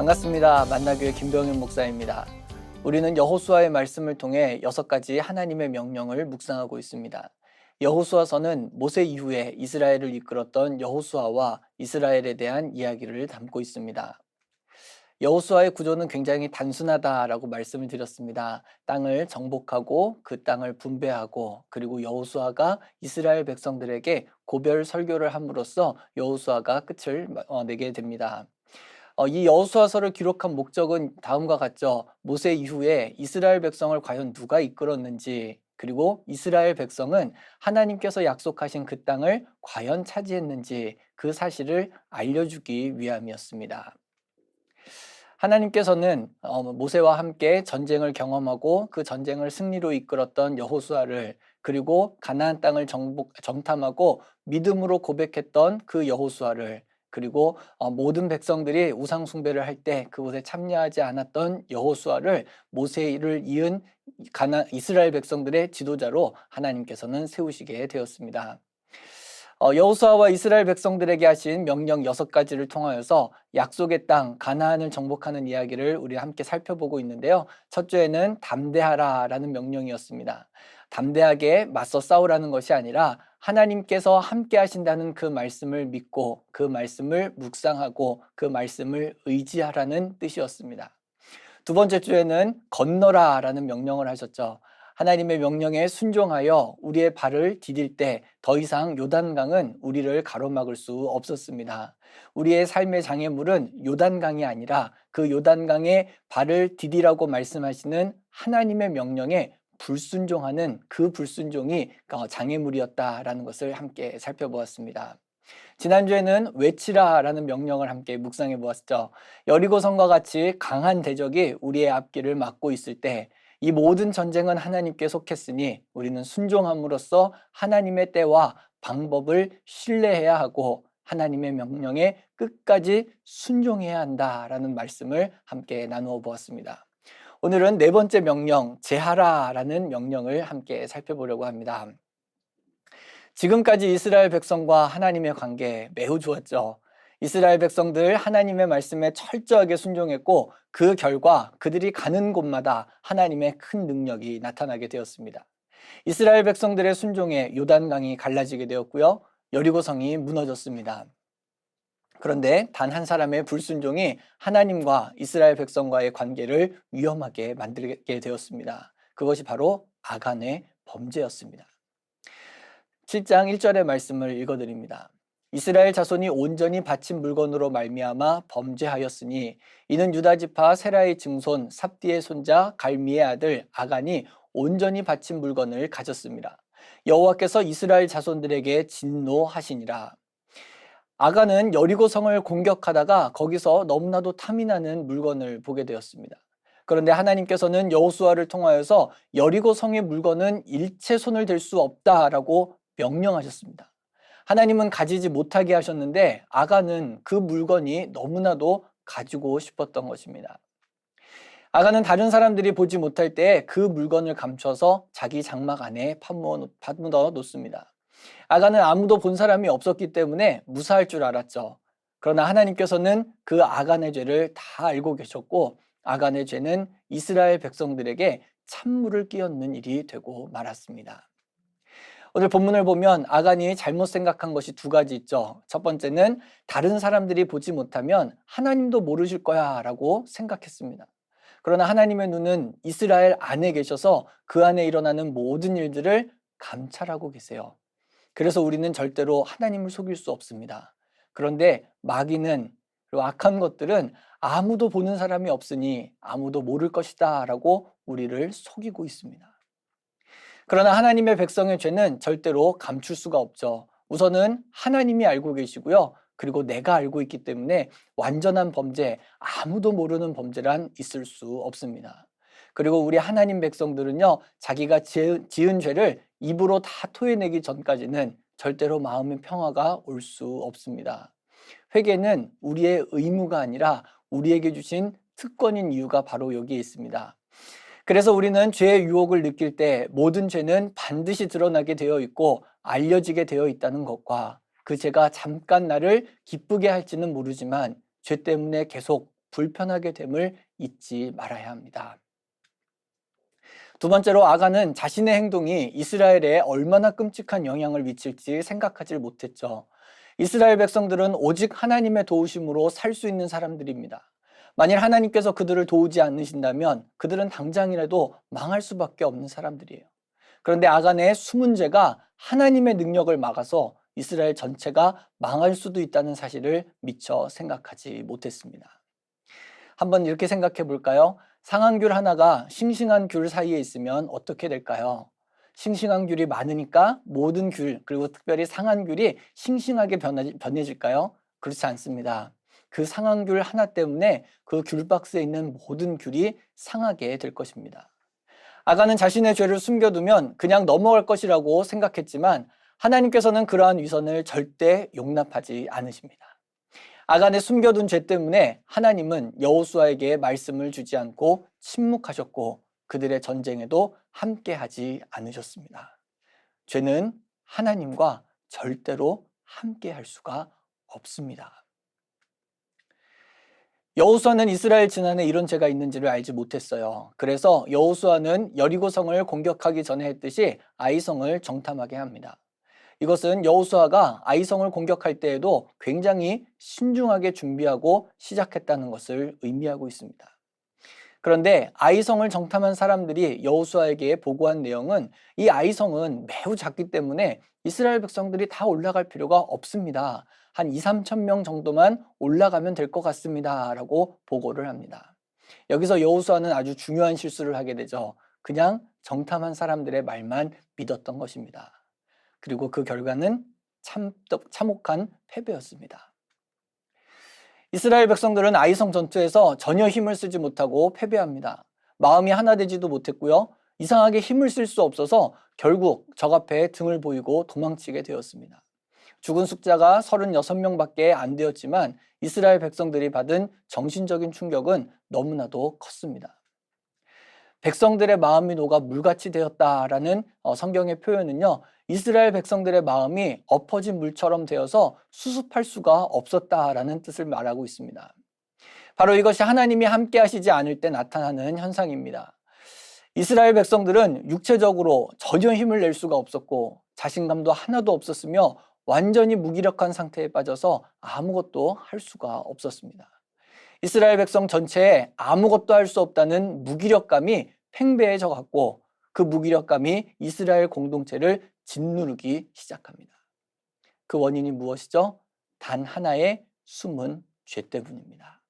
반갑습니다. 만나교회 김병현 목사입니다. 우리는 여호수아의 말씀을 통해 여섯 가지 하나님의 명령을 묵상하고 있습니다. 여호수아서는 모세 이후에 이스라엘을 이끌었던 여호수아와 이스라엘에 대한 이야기를 담고 있습니다. 여호수아의 구조는 굉장히 단순하다라고 말씀을 드렸습니다. 땅을 정복하고 그 땅을 분배하고 그리고 여호수아가 이스라엘 백성들에게 고별 설교를 함으로써 여호수아가 끝을 어, 내게 됩니다. 어, 이 여호수아서를 기록한 목적은 다음과 같죠. 모세 이후에 이스라엘 백성을 과연 누가 이끌었는지 그리고 이스라엘 백성은 하나님께서 약속하신 그 땅을 과연 차지했는지 그 사실을 알려주기 위함이었습니다. 하나님께서는 어, 모세와 함께 전쟁을 경험하고 그 전쟁을 승리로 이끌었던 여호수아를 그리고 가나안 땅을 정복, 정탐하고 믿음으로 고백했던 그 여호수아를 그리고 어, 모든 백성들이 우상 숭배를 할 때 그곳에 참여하지 않았던 여호수아를 모세를 이은 가나 이스라엘 백성들의 지도자로 하나님께서는 세우시게 되었습니다. 어, 여호수아와 이스라엘 백성들에게 하신 명령 여섯 가지를 통하여서 약속의 땅 가나안을 정복하는 이야기를 우리 함께 살펴보고 있는데요. 첫째는 담대하라라는 명령이었습니다. 담대하게 맞서 싸우라는 것이 아니라 하나님께서 함께 하신다는 그 말씀을 믿고 그 말씀을 묵상하고 그 말씀을 의지하라는 뜻이었습니다. 두 번째 주에는 건너라라는 명령을 하셨죠. 하나님의 명령에 순종하여 우리의 발을 디딜 때 더 이상 요단강은 우리를 가로막을 수 없었습니다. 우리의 삶의 장애물은 요단강이 아니라 그 요단강에 발을 디디라고 말씀하시는 하나님의 명령에 불순종하는 그 불순종이 어, 장애물이었다라는 것을 함께 살펴보았습니다. 지난주에는 외치라라는 명령을 함께 묵상해 보았죠. 여리고 성과 같이 강한 대적이 우리의 앞길을 막고 있을 때 이 모든 전쟁은 하나님께 속했으니 우리는 순종함으로써 하나님의 때와 방법을 신뢰해야 하고 하나님의 명령에 끝까지 순종해야 한다라는 말씀을 함께 나누어 보았습니다. 오늘은 네 번째 명령, 제하라라는 명령을 함께 살펴보려고 합니다. 지금까지 이스라엘 백성과 하나님의 관계 매우 좋았죠. 이스라엘 백성들 하나님의 말씀에 철저하게 순종했고 그 결과 그들이 가는 곳마다 하나님의 큰 능력이 나타나게 되었습니다. 이스라엘 백성들의 순종에 요단강이 갈라지게 되었고요. 여리고성이 무너졌습니다. 그런데 단 한 사람의 불순종이 하나님과 이스라엘 백성과의 관계를 위험하게 만들게 되었습니다. 그것이 바로 아간의 범죄였습니다. 7장 1절의 말씀을 읽어드립니다. 이스라엘 자손이 온전히 바친 물건으로 말미암아 범죄하였으니 이는 유다 지파 세라의 증손 삽디의 손자 갈미의 아들 아간이 온전히 바친 물건을 가졌습니다. 여호와께서 이스라엘 자손들에게 진노하시니라. 아간은 여리고 성을 공격하다가 거기서 너무나도 탐이 나는 물건을 보게 되었습니다. 그런데 하나님께서는 여호수아를 통하여서 여리고 성의 물건은 일체 손을 댈 수 없다라고 명령하셨습니다. 하나님은 가지지 못하게 하셨는데 아가는 그 물건이 너무나도 가지고 싶었던 것입니다. 아가는 다른 사람들이 보지 못할 때 그 물건을 감춰서 자기 장막 안에 파묻어 놓습니다. 아가는 아무도 본 사람이 없었기 때문에 무사할 줄 알았죠. 그러나 하나님께서는 그 아간의 죄를 다 알고 계셨고 아간의 죄는 이스라엘 백성들에게 찬물을 끼얹는 일이 되고 말았습니다. 오늘 본문을 보면 아간이 잘못 생각한 것이 두 가지 있죠. 첫 번째는 다른 사람들이 보지 못하면 하나님도 모르실 거야 라고 생각했습니다. 그러나 하나님의 눈은 이스라엘 안에 계셔서 그 안에 일어나는 모든 일들을 감찰하고 계세요. 그래서 우리는 절대로 하나님을 속일 수 없습니다. 그런데 마귀는 그리고 악한 것들은 아무도 보는 사람이 없으니 아무도 모를 것이다 라고 우리를 속이고 있습니다. 그러나 하나님의 백성의 죄는 절대로 감출 수가 없죠. 우선은 하나님이 알고 계시고요. 그리고 내가 알고 있기 때문에 완전한 범죄, 아무도 모르는 범죄란 있을 수 없습니다. 그리고 우리 하나님 백성들은요, 자기가 지은, 죄를 입으로 다 토해내기 전까지는 절대로 마음의 평화가 올 수 없습니다. 회개는 우리의 의무가 아니라 우리에게 주신 특권인 이유가 바로 여기에 있습니다. 그래서 우리는 죄의 유혹을 느낄 때 모든 죄는 반드시 드러나게 되어 있고 알려지게 되어 있다는 것과 그 죄가 잠깐 나를 기쁘게 할지는 모르지만 죄 때문에 계속 불편하게 됨을 잊지 말아야 합니다. 두 번째로 아가는 자신의 행동이 이스라엘에 얼마나 끔찍한 영향을 미칠지 생각하지 못했죠. 이스라엘 백성들은 오직 하나님의 도우심으로 살 수 있는 사람들입니다. 만일 하나님께서 그들을 도우지 않으신다면 그들은 당장이라도 망할 수밖에 없는 사람들이에요. 그런데 아간의 죄가 하나님의 능력을 막아서 이스라엘 전체가 망할 수도 있다는 사실을 미처 생각하지 못했습니다. 한번 이렇게 생각해 볼까요? 상한 귤 하나가 싱싱한 귤 사이에 있으면 어떻게 될까요? 싱싱한 귤이 많으니까 모든 귤, 그리고 특별히 상한 귤이 싱싱하게 변해질까요? 그렇지 않습니다. 그 상한 귤 하나 때문에 그 귤박스에 있는 모든 귤이 상하게 될 것입니다. 아가는 자신의 죄를 숨겨두면 그냥 넘어갈 것이라고 생각했지만 하나님께서는 그러한 위선을 절대 용납하지 않으십니다. 아간의 숨겨둔 죄 때문에 하나님은 여호수아에게 말씀을 주지 않고 침묵하셨고 그들의 전쟁에도 함께하지 않으셨습니다. 죄는 하나님과 절대로 함께할 수가 없습니다. 여호수아는 이스라엘 진안에 이런 죄가 있는지를 알지 못했어요. 그래서 여호수아는 여리고성을 공격하기 전에 했듯이 아이성을 정탐하게 합니다. 이것은 여호수아가 아이성을 공격할 때에도 굉장히 신중하게 준비하고 시작했다는 것을 의미하고 있습니다. 그런데 아이성을 정탐한 사람들이 여호수아에게 보고한 내용은 이 아이성은 매우 작기 때문에 이스라엘 백성들이 다 올라갈 필요가 없습니다. 한 2, 3천 명 정도만 올라가면 될 것 같습니다. 라고 보고를 합니다. 여기서 여호수아는 아주 중요한 실수를 하게 되죠. 그냥 정탐한 사람들의 말만 믿었던 것입니다. 그리고 그 결과는 참, 참혹한 패배였습니다. 이스라엘 백성들은 아이성 전투에서 전혀 힘을 쓰지 못하고 패배합니다. 마음이 하나 되지도 못했고요. 이상하게 힘을 쓸 수 없어서 결국 적 앞에 등을 보이고 도망치게 되었습니다. 죽은 숫자가 36명밖에 안 되었지만 이스라엘 백성들이 받은 정신적인 충격은 너무나도 컸습니다. 백성들의 마음이 녹아 물같이 되었다라는 어, 성경의 표현은요, 이스라엘 백성들의 마음이 엎어진 물처럼 되어서 수습할 수가 없었다라는 뜻을 말하고 있습니다. 바로 이것이 하나님이 함께 하시지 않을 때 나타나는 현상입니다. 이스라엘 백성들은 육체적으로 전혀 힘을 낼 수가 없었고 자신감도 하나도 없었으며 완전히 무기력한 상태에 빠져서 아무것도 할 수가 없었습니다. 이스라엘 백성 전체에 아무것도 할 수 없다는 무기력감이 팽배해져 갔고 그 무기력감이 이스라엘 공동체를 짓누르기 시작합니다. 그 원인이 무엇이죠? 단 하나의 숨은 죄 때문입니다.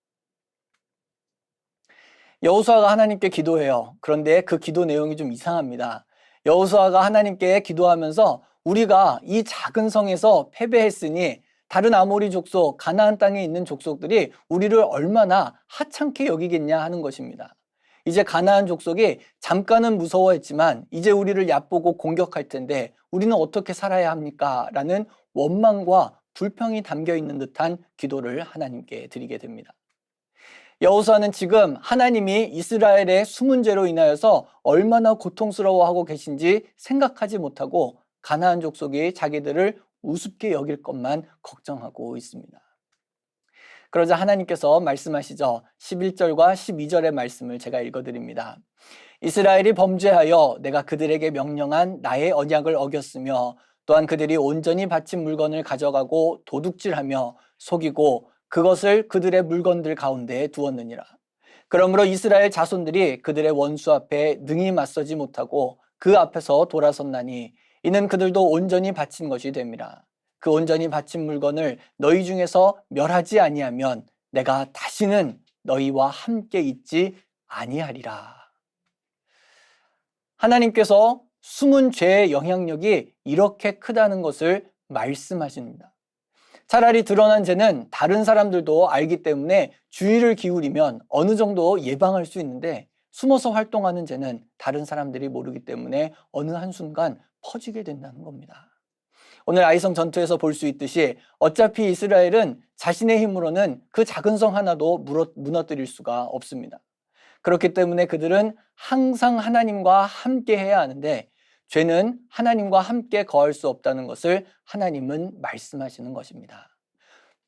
여호수아가 하나님께 기도해요. 그런데 그 기도 내용이 좀 이상합니다. 여호수아가 하나님께 기도하면서 우리가 이 작은 성에서 패배했으니 다른 아모리 족속, 가나안 땅에 있는 족속들이 우리를 얼마나 하찮게 여기겠냐 하는 것입니다. 이제 가나안 족속이 잠깐은 무서워했지만 이제 우리를 얕보고 공격할 텐데 우리는 어떻게 살아야 합니까? 라는 원망과 불평이 담겨 있는 듯한 기도를 하나님께 드리게 됩니다. 여호수아는 지금 하나님이 이스라엘의 숨은 죄로 인하여서 얼마나 고통스러워하고 계신지 생각하지 못하고 가나안 족속이 자기들을 우습게 여길 것만 걱정하고 있습니다. 그러자 하나님께서 말씀하시죠. 11절과 12절의 말씀을 제가 읽어드립니다. 이스라엘이 범죄하여 내가 그들에게 명령한 나의 언약을 어겼으며 또한 그들이 온전히 바친 물건을 가져가고 도둑질하며 속이고 그것을 그들의 물건들 가운데 두었느니라. 그러므로 이스라엘 자손들이 그들의 원수 앞에 능히 맞서지 못하고 그 앞에서 돌아섰나니 이는 그들도 온전히 바친 것이 됨이라. 그 온전히 바친 물건을 너희 중에서 멸하지 아니하면 내가 다시는 너희와 함께 있지 아니하리라. 하나님께서 숨은 죄의 영향력이 이렇게 크다는 것을 말씀하십니다. 차라리 드러난 죄는 다른 사람들도 알기 때문에 주의를 기울이면 어느 정도 예방할 수 있는데 숨어서 활동하는 죄는 다른 사람들이 모르기 때문에 어느 한순간 퍼지게 된다는 겁니다. 오늘 아이성 전투에서 볼 수 있듯이 어차피 이스라엘은 자신의 힘으로는 그 작은 성 하나도 무너뜨릴 수가 없습니다. 그렇기 때문에 그들은 항상 하나님과 함께 해야 하는데 죄는 하나님과 함께 거할 수 없다는 것을 하나님은 말씀하시는 것입니다.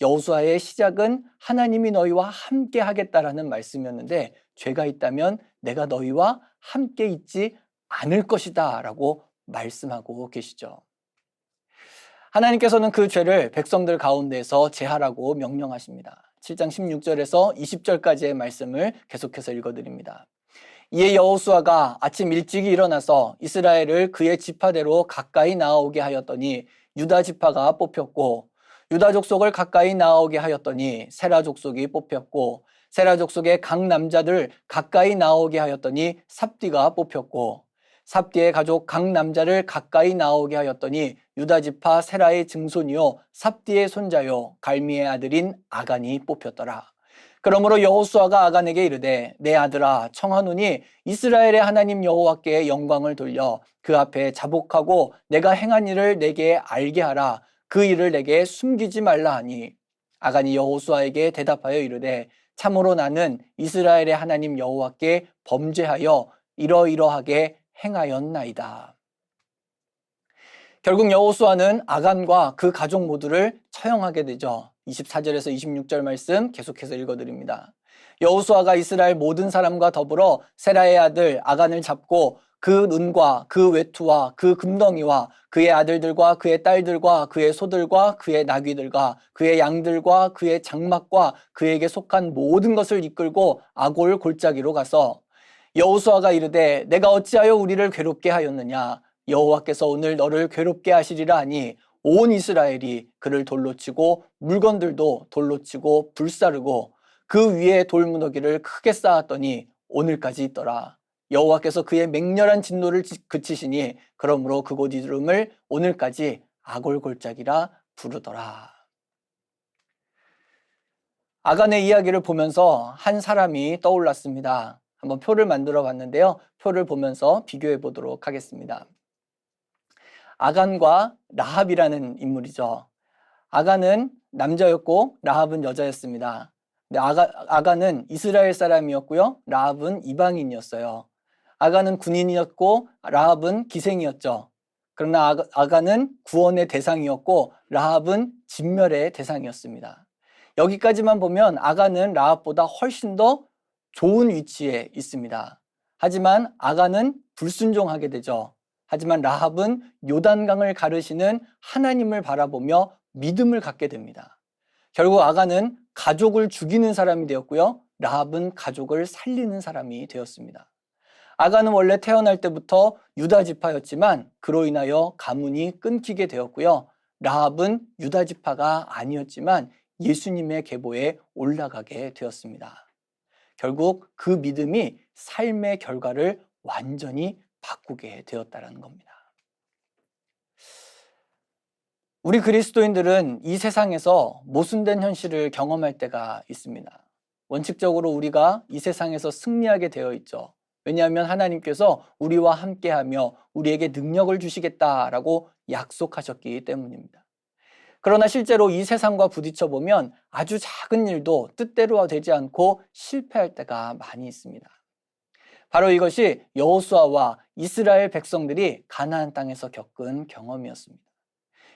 여호수아의 시작은 하나님이 너희와 함께 하겠다라는 말씀이었는데 죄가 있다면 내가 너희와 함께 있지 않을 것이다라고 말씀하고 계시죠. 하나님께서는 그 죄를 백성들 가운데서 제하라고 명령하십니다. 7장 16절에서 20절까지의 말씀을 계속해서 읽어드립니다. 이에 여호수아가 아침 일찍이 일어나서 이스라엘을 그의 지파대로 가까이 나아오게 하였더니 유다 지파가 뽑혔고 유다 족속을 가까이 나아오게 하였더니 세라 족속이 뽑혔고 세라 족속의 각 남자들 가까이 나오게 하였더니 삽디가 뽑혔고 삽디의 가족 각 남자를 가까이 나오게 하였더니 유다 지파 세라의 증손이요 삽디의 손자요 갈미의 아들인 아간이 뽑혔더라. 그러므로 여호수아가 아간에게 이르되 내 아들아 청하노니 이스라엘의 하나님 여호와께 영광을 돌려 그 앞에 자복하고 내가 행한 일을 내게 알게 하라 그 일을 내게 숨기지 말라 하니 아간이 여호수아에게 대답하여 이르되 참으로 나는 이스라엘의 하나님 여호와께 범죄하여 이러이러하게 행하였나이다. 결국 여호수아는 아간과 그 가족 모두를 처형하게 되죠. 24절에서 26절 말씀 계속해서 읽어드립니다. 여호수아가 이스라엘 모든 사람과 더불어 세라의 아들 아간을 잡고 그 눈과 그 외투와 그 금덩이와 그의 아들들과 그의 딸들과 그의 소들과 그의 나귀들과 그의 양들과 그의 장막과 그에게 속한 모든 것을 이끌고 아골 골짜기로 가서 여호수아가 이르되 내가 어찌하여 우리를 괴롭게 하였느냐 여호와께서 오늘 너를 괴롭게 하시리라 하니 온 이스라엘이 그를 돌로 치고 물건들도 돌로 치고 불사르고 그 위에 돌무더기를 크게 쌓았더니 오늘까지 있더라. 여호와께서 그의 맹렬한 진노를 그치시니 그러므로 그곳 이름을 오늘까지 아골골짜기라 부르더라. 아간의 이야기를 보면서 한 사람이 떠올랐습니다. 한번 표를 만들어 봤는데요. 표를 보면서 비교해 보도록 하겠습니다. 아간과 라합이라는 인물이죠. 아간은 남자였고 라합은 여자였습니다. 아가, 아간은 이스라엘 사람이었고요. 라합은 이방인이었어요. 아간은 군인이었고 라합은 기생이었죠. 그러나 아가, 아간은 구원의 대상이었고 라합은 진멸의 대상이었습니다. 여기까지만 보면 아간은 라합보다 훨씬 더 좋은 위치에 있습니다. 하지만 아간은 불순종하게 되죠. 하지만 라합은 요단강을 가르시는 하나님을 바라보며 믿음을 갖게 됩니다. 결국 아간은 가족을 죽이는 사람이 되었고요. 라합은 가족을 살리는 사람이 되었습니다. 아간은 원래 태어날 때부터 유다 지파였지만 그로 인하여 가문이 끊기게 되었고요. 라합은 유다 지파가 아니었지만 예수님의 계보에 올라가게 되었습니다. 결국 그 믿음이 삶의 결과를 완전히 바꾸게 되었다라는 겁니다. 우리 그리스도인들은 이 세상에서 모순된 현실을 경험할 때가 있습니다. 원칙적으로 우리가 이 세상에서 승리하게 되어 있죠. 왜냐하면 하나님께서 우리와 함께하며 우리에게 능력을 주시겠다라고 약속하셨기 때문입니다. 그러나 실제로 이 세상과 부딪혀 보면 아주 작은 일도 뜻대로 되지 않고 실패할 때가 많이 있습니다. 바로 이것이 여호수아와 이스라엘 백성들이 가나안 땅에서 겪은 경험이었습니다.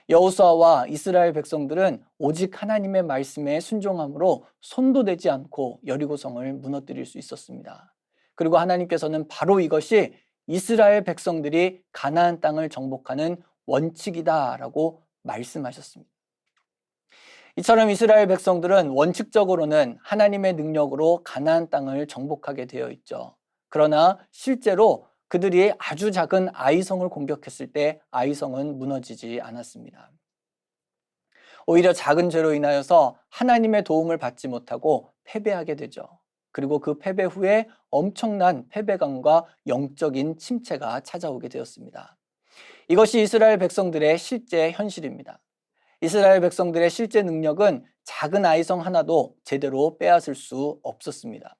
여호수아와 이스라엘 백성들은 오직 하나님의 말씀에 순종함으로 손도 대지 않고 여리고성을 무너뜨릴 수 있었습니다. 그리고 하나님께서는 바로 이것이 이스라엘 백성들이 가나안 땅을 정복하는 원칙이다라고 말씀하셨습니다. 이처럼 이스라엘 백성들은 원칙적으로는 하나님의 능력으로 가나안 땅을 정복하게 되어 있죠. 그러나 실제로 그들이 아주 작은 아이성을 공격했을 때 아이성은 무너지지 않았습니다. 오히려 작은 죄로 인하여서 하나님의 도움을 받지 못하고 패배하게 되죠. 그리고 그 패배 후에 엄청난 패배감과 영적인 침체가 찾아오게 되었습니다. 이것이 이스라엘 백성들의 실제 현실입니다. 이스라엘 백성들의 실제 능력은 작은 아이성 하나도 제대로 빼앗을 수 없었습니다.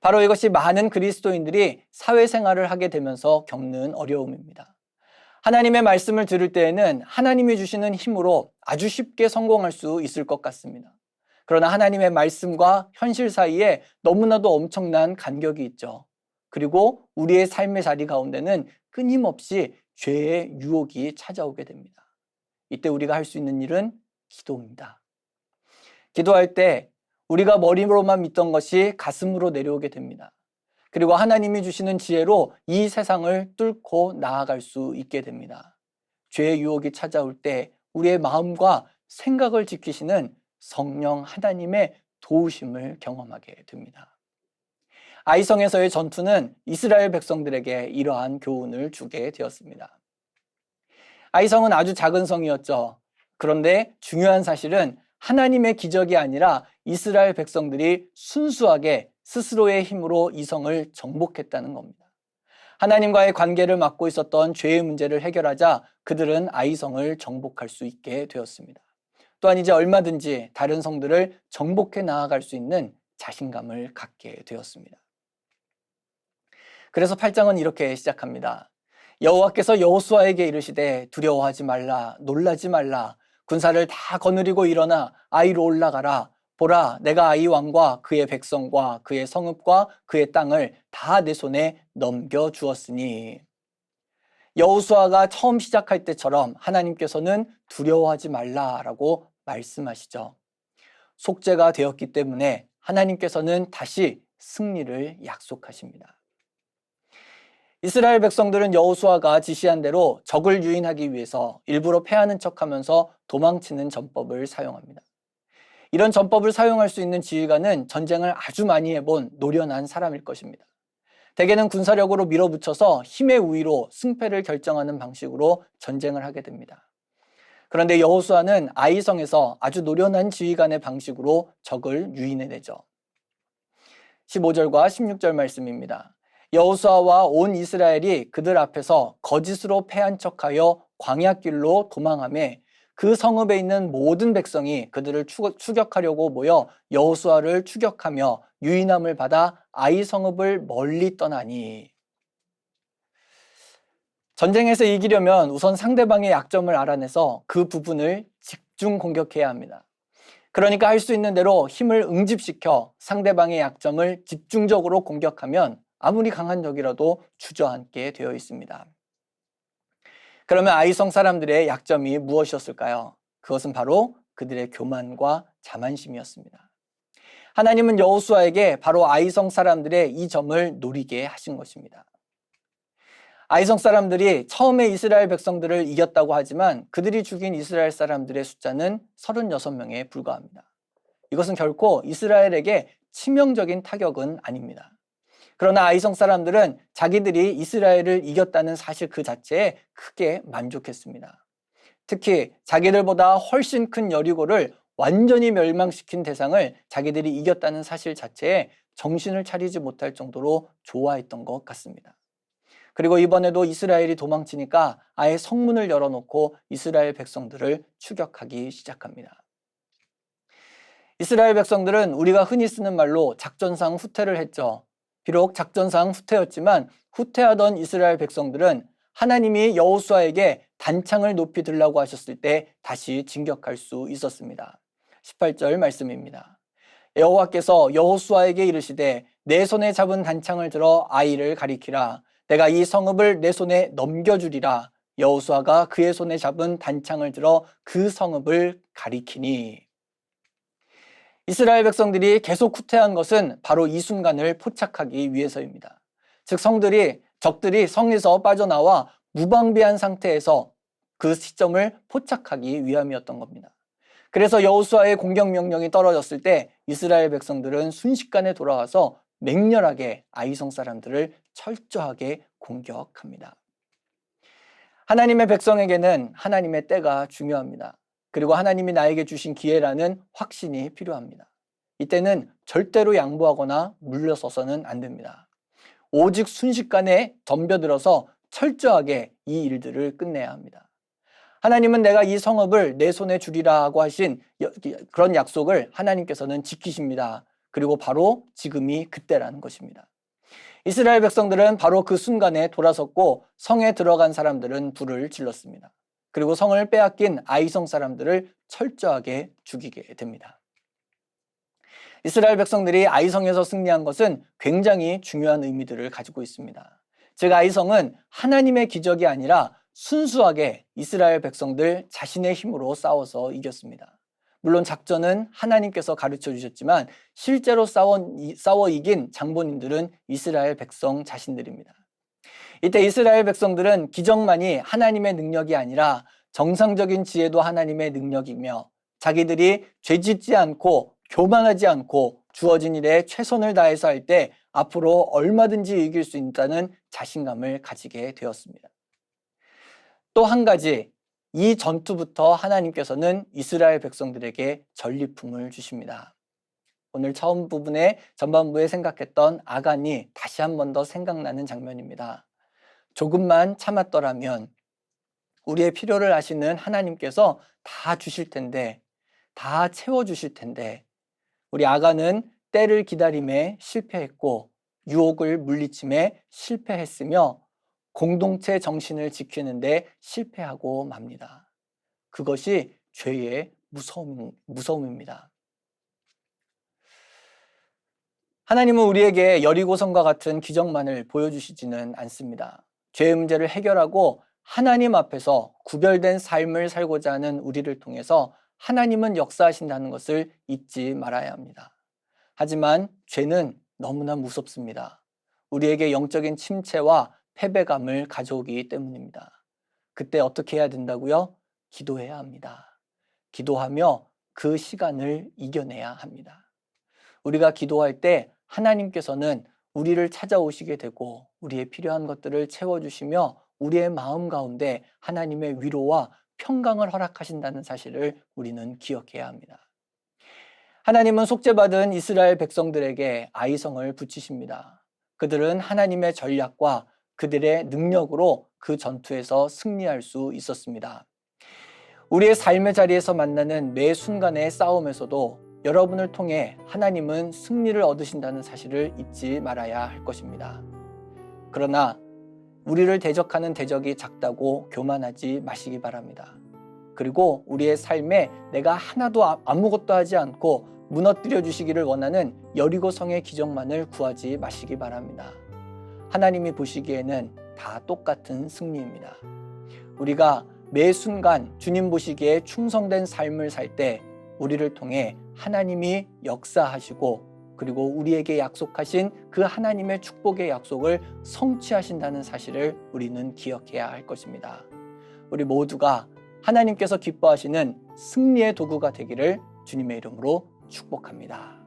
바로 이것이 많은 그리스도인들이 사회생활을 하게 되면서 겪는 어려움입니다. 하나님의 말씀을 들을 때에는 하나님이 주시는 힘으로 아주 쉽게 성공할 수 있을 것 같습니다. 그러나 하나님의 말씀과 현실 사이에 너무나도 엄청난 간격이 있죠. 그리고 우리의 삶의 자리 가운데는 끊임없이 죄의 유혹이 찾아오게 됩니다. 이때 우리가 할 수 있는 일은 기도입니다. 기도할 때 우리가 머리로만 믿던 것이 가슴으로 내려오게 됩니다. 그리고 하나님이 주시는 지혜로 이 세상을 뚫고 나아갈 수 있게 됩니다. 죄의 유혹이 찾아올 때 우리의 마음과 생각을 지키시는 성령 하나님의 도우심을 경험하게 됩니다. 아이성에서의 전투는 이스라엘 백성들에게 이러한 교훈을 주게 되었습니다. 아이성은 아주 작은 성이었죠. 그런데 중요한 사실은 하나님의 기적이 아니라 이스라엘 백성들이 순수하게 스스로의 힘으로 이 성을 정복했다는 겁니다. 하나님과의 관계를 맡고 있었던 죄의 문제를 해결하자 그들은 아이성을 정복할 수 있게 되었습니다. 또한 이제 얼마든지 다른 성들을 정복해 나아갈 수 있는 자신감을 갖게 되었습니다. 그래서 8장은 이렇게 시작합니다. 여호와께서 여호수아에게 이르시되 두려워하지 말라 놀라지 말라 군사를 다 거느리고 일어나 아이로 올라가라 보라 내가 아이 왕과 그의 백성과 그의 성읍과 그의 땅을 다 내 손에 넘겨 주었으니 여호수아가 처음 시작할 때처럼 하나님께서는 두려워하지 말라라고 말씀하시죠. 속죄가 되었기 때문에 하나님께서는 다시 승리를 약속하십니다. 이스라엘 백성들은 여호수아가 지시한 대로 적을 유인하기 위해서 일부러 패하는 척하면서 도망치는 전법을 사용합니다. 이런 전법을 사용할 수 있는 지휘관은 전쟁을 아주 많이 해본 노련한 사람일 것입니다. 대개는 군사력으로 밀어붙여서 힘의 우위로 승패를 결정하는 방식으로 전쟁을 하게 됩니다. 그런데 여호수아는 아이성에서 아주 노련한 지휘관의 방식으로 적을 유인해내죠. 15절과 16절 말씀입니다. 여호수아와 온 이스라엘이 그들 앞에서 거짓으로 패한 척하여 광야길로 도망함에 그 성읍에 있는 모든 백성이 그들을 추격하려고 모여 여호수아를 추격하며 유인함을 받아 아이 성읍을 멀리 떠나니 전쟁에서 이기려면 우선 상대방의 약점을 알아내서 그 부분을 집중 공격해야 합니다. 그러니까 할 수 있는 대로 힘을 응집시켜 상대방의 약점을 집중적으로 공격하면 아무리 강한 적이라도 주저앉게 되어 있습니다. 그러면 아이성 사람들의 약점이 무엇이었을까요? 그것은 바로 그들의 교만과 자만심이었습니다. 하나님은 여호수아에게 바로 아이성 사람들의 이 점을 노리게 하신 것입니다. 아이성 사람들이 처음에 이스라엘 백성들을 이겼다고 하지만 그들이 죽인 이스라엘 사람들의 숫자는 36명에 불과합니다. 이것은 결코 이스라엘에게 치명적인 타격은 아닙니다. 그러나 아이성 사람들은 자기들이 이스라엘을 이겼다는 사실 그 자체에 크게 만족했습니다. 특히 자기들보다 훨씬 큰 여리고를 완전히 멸망시킨 대상을 자기들이 이겼다는 사실 자체에 정신을 차리지 못할 정도로 좋아했던 것 같습니다. 그리고 이번에도 이스라엘이 도망치니까 아예 성문을 열어놓고 이스라엘 백성들을 추격하기 시작합니다. 이스라엘 백성들은 우리가 흔히 쓰는 말로 작전상 후퇴를 했죠. 비록 작전상 후퇴였지만 후퇴하던 이스라엘 백성들은 하나님이 여호수아에게 단창을 높이 들라고 하셨을 때 다시 진격할 수 있었습니다. 18절 말씀입니다. 여호와께서 여호수아에게 이르시되 내 손에 잡은 단창을 들어 아이를 가리키라 내가 이 성읍을 내 손에 넘겨주리라 여호수아가 그의 손에 잡은 단창을 들어 그 성읍을 가리키니 이스라엘 백성들이 계속 후퇴한 것은 바로 이 순간을 포착하기 위해서입니다. 즉 성들이 적들이 성에서 빠져나와 무방비한 상태에서 그 시점을 포착하기 위함이었던 겁니다. 그래서 여호수아의 공격 명령이 떨어졌을 때 이스라엘 백성들은 순식간에 돌아와서 맹렬하게 아이성 사람들을 철저하게 공격합니다. 하나님의 백성에게는 하나님의 때가 중요합니다. 그리고 하나님이 나에게 주신 기회라는 확신이 필요합니다. 이때는 절대로 양보하거나 물러서서는 안 됩니다. 오직 순식간에 덤벼들어서 철저하게 이 일들을 끝내야 합니다. 하나님은 내가 이 성읍을 내 손에 주리라고 하신 그런 약속을 하나님께서는 지키십니다. 그리고 바로 지금이 그때라는 것입니다. 이스라엘 백성들은 바로 그 순간에 돌아섰고 성에 들어간 사람들은 불을 질렀습니다. 그리고 성을 빼앗긴 아이성 사람들을 철저하게 죽이게 됩니다. 이스라엘 백성들이 아이성에서 승리한 것은 굉장히 중요한 의미들을 가지고 있습니다. 즉 아이성은 하나님의 기적이 아니라 순수하게 이스라엘 백성들 자신의 힘으로 싸워서 이겼습니다. 물론 작전은 하나님께서 가르쳐 주셨지만 실제로 싸워, 이긴 장본인들은 이스라엘 백성 자신들입니다. 이때 이스라엘 백성들은 기적만이 하나님의 능력이 아니라 정상적인 지혜도 하나님의 능력이며 자기들이 죄 짓지 않고 교만하지 않고 주어진 일에 최선을 다해서 할 때 앞으로 얼마든지 이길 수 있다는 자신감을 가지게 되었습니다. 또 한 가지, 이 전투부터 하나님께서는 이스라엘 백성들에게 전리품을 주십니다. 오늘 처음 부분에 전반부에 생각했던 아간이 다시 한 번 더 생각나는 장면입니다. 조금만 참았더라면 우리의 필요를 아시는 하나님께서 다 주실 텐데, 다 채워주실 텐데, 우리 아가는 때를 기다림에 실패했고, 유혹을 물리침에 실패했으며, 공동체 정신을 지키는데 실패하고 맙니다. 그것이 죄의 무서움, 무서움입니다. 하나님은 우리에게 여리고성과 같은 기적만을 보여주시지는 않습니다. 죄의 문제를 해결하고 하나님 앞에서 구별된 삶을 살고자 하는 우리를 통해서 하나님은 역사하신다는 것을 잊지 말아야 합니다. 하지만 죄는 너무나 무섭습니다. 우리에게 영적인 침체와 패배감을 가져오기 때문입니다. 그때 어떻게 해야 된다고요? 기도해야 합니다. 기도하며 그 시간을 이겨내야 합니다. 우리가 기도할 때 하나님께서는 우리를 찾아오시게 되고 우리의 필요한 것들을 채워주시며 우리의 마음 가운데 하나님의 위로와 평강을 허락하신다는 사실을 우리는 기억해야 합니다. 하나님은 속죄받은 이스라엘 백성들에게 아이성을 붙이십니다. 그들은 하나님의 전략과 그들의 능력으로 그 전투에서 승리할 수 있었습니다. 우리의 삶의 자리에서 만나는 매 순간의 싸움에서도 여러분을 통해 하나님은 승리를 얻으신다는 사실을 잊지 말아야 할 것입니다. 그러나 우리를 대적하는 대적이 작다고 교만하지 마시기 바랍니다. 그리고 우리의 삶에 내가 하나도 아, 아무것도 하지 않고 무너뜨려 주시기를 원하는 여리고 성의 기적만을 구하지 마시기 바랍니다. 하나님이 보시기에는 다 똑같은 승리입니다. 우리가 매 순간 주님 보시기에 충성된 삶을 살 때 우리를 통해 하나님이 역사하시고 그리고 우리에게 약속하신 그 하나님의 축복의 약속을 성취하신다는 사실을 우리는 기억해야 할 것입니다. 우리 모두가 하나님께서 기뻐하시는 승리의 도구가 되기를 주님의 이름으로 축복합니다.